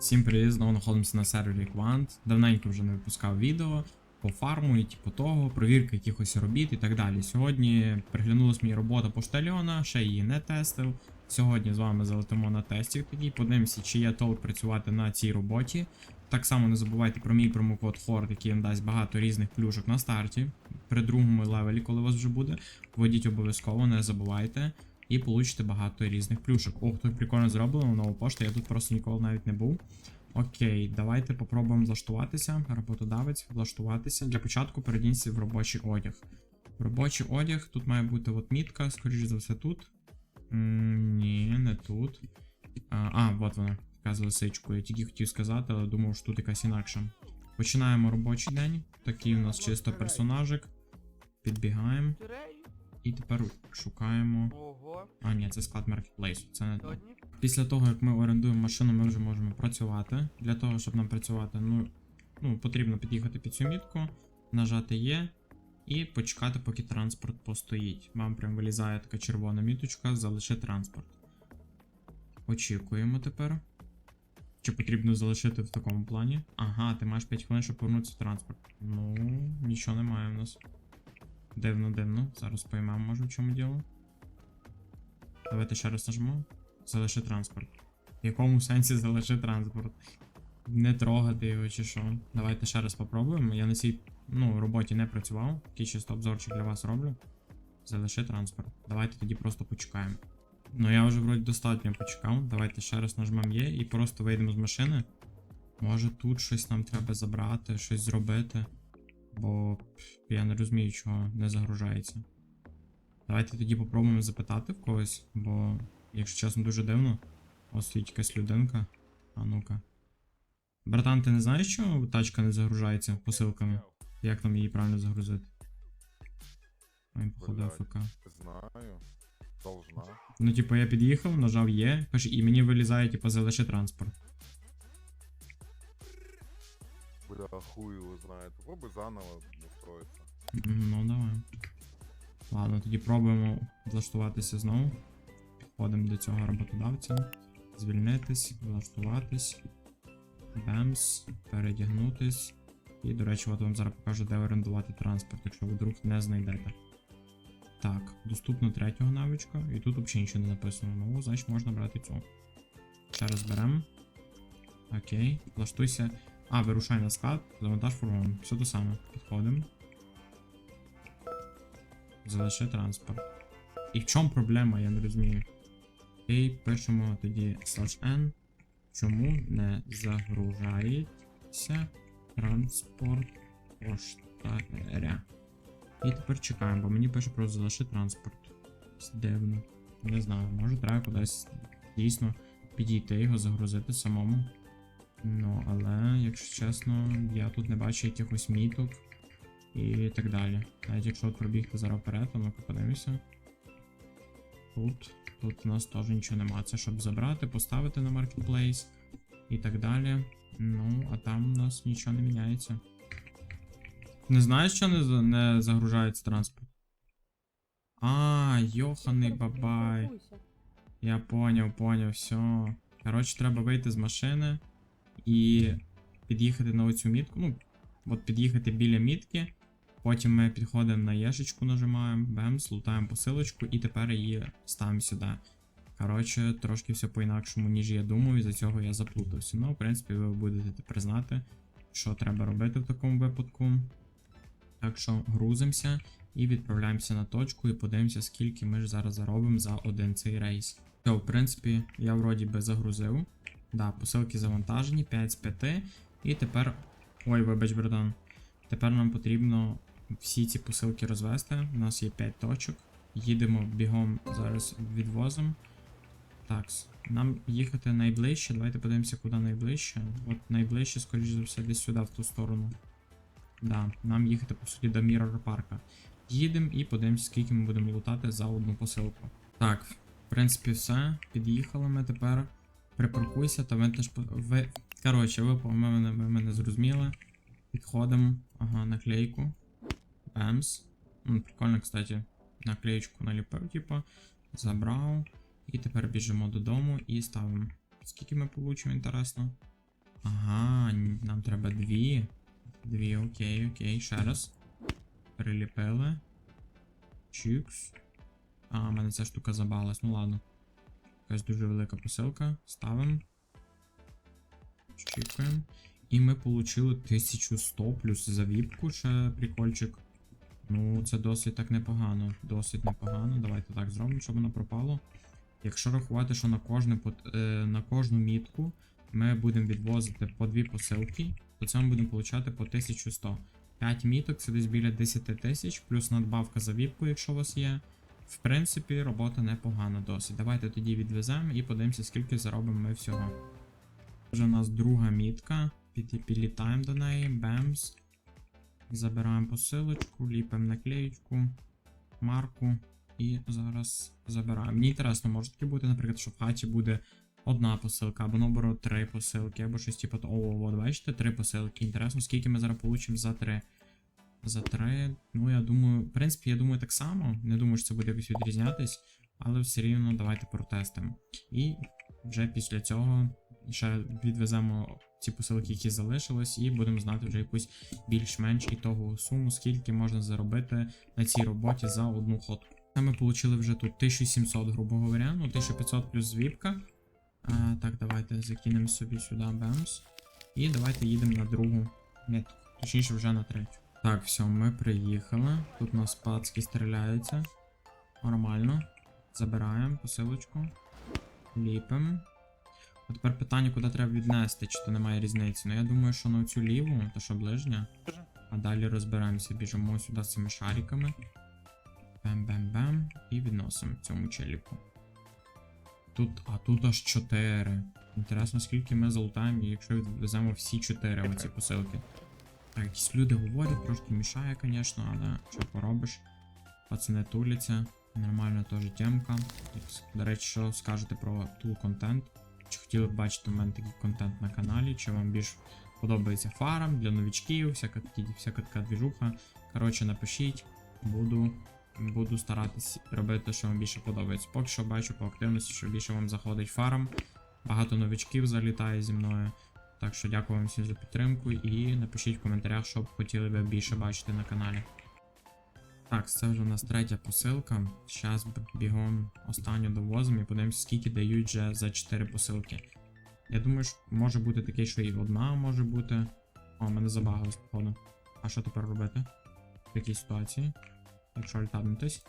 Всім привіт, знову знаходимося на сервері Quant. Давненько вже не випускав відео по фарму і типу того, провірка якихось робіт і так далі. Сьогодні приглянулась мені робота поштальйона, ще її не тестив. Сьогодні з вами залетимо на тестів тоді, подивимося, чи є толк працювати на цій роботі. Так само не забувайте про мій промокод HORD, який вам дасть багато різних плюшок на старті. При другому левелі, коли у вас вже буде, вводіть обов'язково, не забувайте. І получите багато різних плюшок. Ох, тут прикольно зроблено, нова пошта, я тут просто ніколи навіть не був. Окей, давайте попробуємо влаштуватися. Роботодавець, влаштуватися. Для початку перейдіться в робочий одяг. Робочий одяг, тут має бути от мітка, скоріш за все, тут. М, ні, не тут. А, а, от вона, така з лисичкою. Я тільки хотів сказати, але думав, що тут якась інакша. Починаємо робочий день. Такий у нас чисто персонажик. Підбігаємо. І тепер шукаємо. А, ні, це склад маркетплейсу. Це не то. Після того, як ми орендуємо машину, ми вже можемо працювати. Для того, щоб нам працювати, ну, ну потрібно під'їхати під цю мітку, нажати Є і почекати, поки транспорт постоїть. Вам прям вилізає така червона міточка, залиши транспорт. Очікуємо тепер. Чи потрібно залишити в такому плані? Ага, ти маєш 5 хвилин, щоб повернутися в транспорт. Ну, нічого немає в нас. Дивно, дивно. Зараз поймемо, може, в чому діло. Давайте ще раз нажмемо. Залиши транспорт. В якому сенсі залиши транспорт? Не трогати його чи що. Давайте ще раз попробуємо. Я на цій ну, роботі не працював. Такий чисто обзорчик для вас роблю. Залиши транспорт. Давайте тоді просто почекаємо. Ну я вже вроді достатньо почекав. Давайте ще раз нажмемо Є і просто вийдемо з машини. Може тут щось нам треба забрати, щось зробити. Бо я не розумію, чого не загружається. Давайте тоді попробуємо запитати в когось, бо, якщо чесно, дуже дивно. Ось стоїть якась людинка. А ну-ка. Братан, ти не знаєш, чому тачка не загружається посилками? Як нам її правильно загрузити? Він походу. АФК. Знаю. Должна. Ну, типу, я під'їхав, нажав Є, каже, і мені вилізає, типу, залиши транспорт. Бля, хуй его знает. Попробуй заново устроиться. Ну, давай. Ладно, тоді пробуємо влаштуватися знову. Підходимо до цього роботодавця. Звільнитись, влаштуватись. Бемс, передягнутись. І, до речі, от вам зараз покажу, де орендувати транспорт, якщо ви вдруг не знайдете. Так, доступно третього навичка, і тут взагалі нічого не написано. Ну, значить можна брати цю. Ще раз беремо. Окей, влаштуйся. А, вирушай на склад, завантаж фургон. Все те саме. Підходимо. Залиши транспорт. І в чому проблема, я не розумію. Окей, пишемо тоді slash n. Чому не загружається транспорт поштаря? І тепер чекаємо, бо мені пише про залиши транспорт. Дивно. Не знаю, може треба кудись дійсно підійти його загрузити самому. Ну, але, якщо чесно, я тут не бачу якихось міток і так далі. Навіть якщо от пробігти зараз вперед, то ну-ка подивимося. Тут, тут у нас теж нічого нема. Це щоб забрати, поставити на маркетплейс і так далі. Ну, а там у нас нічого не міняється. Не знаєш, що не, не загружається транспорт? А, йоханий бабай. Я поняв, поняв, все. Коротше, треба вийти з машини і під'їхати на оцю мітку. Ну, от під'їхати біля мітки. Потім ми підходимо на єшечку, нажимаємо, бемс, лутаємо посилочку і тепер її ставимо сюди. Коротше, трошки все по-інакшому, ніж я думав, і за цього я заплутався. Ну, в принципі, ви будете тепер знати, що треба робити в такому випадку. Так що грузимося і відправляємося на точку і подивимося, скільки ми ж зараз заробимо за один цей рейс. Все, в принципі, я вроді би загрузив. Да, посилки завантажені, 5 з 5. І тепер. Ой, вибач, братан. Тепер нам потрібно всі ці посилки розвести. У нас є 5 точок. Їдемо бігом зараз відвозом. Так, нам їхати найближче. Давайте подивимося, куди найближче. От найближче, скоріш за все, десь сюди, в ту сторону. Да, нам їхати, по суті, до Mirror парка. Їдемо і подивимося, скільки ми будемо лутати за одну посилку. Так, в принципі, все. Під'їхали ми тепер. Припаркуйся, та ви по- ви. Коротше, ви по мене, ви мене зрозуміли. Підходимо. Ага, наклейку. Ну, прикольно, кстати. Наклеєчку наліпив, типу. Забрав. І тепер біжимо додому і ставимо. Скільки ми получимо, інтересно? Ага, нам треба дві. Дві, окей, окей, ще раз. Приліпили. Чікс. А, в мене ця штука забалась, ну ладно. Якась дуже велика посилка. Ставимо. Чекаємо. І ми отримали 1100 плюс за віпку ще прикольчик. Ну, це досить так непогано. Досить непогано. Давайте так зробимо, щоб воно пропало. Якщо рахувати, що на кожну, е, на кожну мітку ми будемо відвозити по дві посилки, то це ми будемо получати по 1100. 5 міток це десь біля 10 тисяч, плюс надбавка за віпку, якщо у вас є. В принципі, робота непогана досить. Давайте тоді відвеземо і подивимося, скільки заробимо ми всього. Вже у нас друга мітка. Під- Підлітаємо до неї, бемс. Забираємо посилочку, ліпимо наклеєчку, марку і зараз забираємо. Мені інтересно, може таки бути, наприклад, що в хаті буде одна посилка, або наоборот три посилки, або щось типу. О, от бачите, три посилки. Інтересно, скільки ми зараз получимо за три. За три. Ну, я думаю, в принципі, я думаю так само. Не думаю, що це буде якось відрізнятись, але все рівно давайте протестимо. І вже після цього ще відвеземо ці посилки, які залишились, і будемо знати вже якусь більш-менш ітогову суму, скільки можна заробити на цій роботі за одну ходку. Це ми отримали вже тут 1700, грубо говоря, ну 1500 плюс звіпка. А, так, давайте закинемо собі сюди бемс. І давайте їдемо на другу метку. Точніше, вже на третю. Так, все, ми приїхали. Тут у нас пацки стріляються. Нормально. Забираємо посилочку. Ліпимо. А тепер питання, куди треба віднести, чи то немає різниці. Ну я думаю, що на цю ліву, то що ближня. А далі розберемося, біжимо сюди з цими шариками. Бем-бем-бем. І відносимо цьому челіку. Тут, а тут аж 4. Інтересно, скільки ми залутаємо, якщо відвеземо всі 4 оці посилки. Так, якісь люди говорять, трошки мішає, звісно, але що поробиш. Пацани туляться. Нормальна теж темка. До речі, що скажете про тул контент? Чи хотіли б бачити у мене такий контент на каналі, чи вам більш подобається фарм для новічків, всяка, всяка така двіжуха. Коротше, напишіть, буду, буду старатись робити, що вам більше подобається. Поки що бачу по активності, що більше вам заходить фарм. Багато новічків залітає зі мною. Так що дякую вам всім за підтримку і напишіть в коментарях, що б хотіли ви більше бачити на каналі. Так, це вже у нас третя посилка. Зараз бігом останню довозимо і подивимося, скільки дають вже за 4 посилки. Я думаю, що може бути таке, що і одна може бути. О, мене забагалось, походу. А що тепер робити? В такій ситуації? Якщо альтабнутись?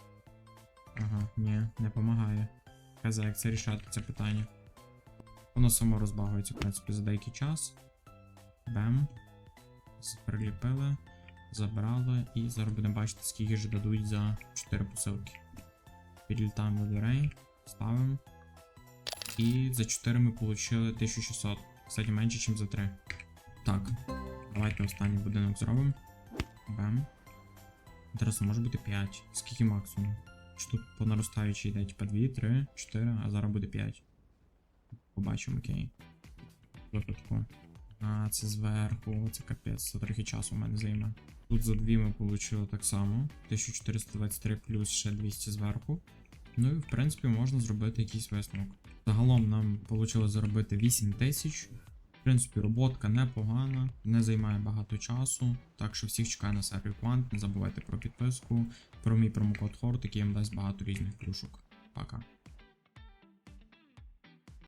Ага, ні, не допомагає. Хз, як це рішати це питання. Воно само розбагується, в принципі, за деякий час. Бем. Приліпили, забрали, і зараз будемо бачити, скільки ж дадуть за 4 посилки. Підлітаємо до дверей, ставимо. І за 4 ми отримали 1600. Кстати, менше, ніж за 3. Так, давайте останній будинок зробимо. Бем. Інтересно, може бути 5. Скільки максимум? Чи тут по наростаючій йде, типа 2, 3, 4, а зараз буде 5. Побачимо, окей. Випадку. А, це зверху, це капець, це трохи часу в мене займе. Тут за дві ми отримали так само. 1423 плюс ще 200 зверху. Ну і в принципі можна зробити якийсь висновок. Загалом нам вийшло заробити 8 тисяч. В принципі, роботка непогана, не займає багато часу. Так що всіх чекаю на серві Quant. Не забувайте про підписку, про мій промокод HORT, який вам дасть багато різних плюшок. Пока.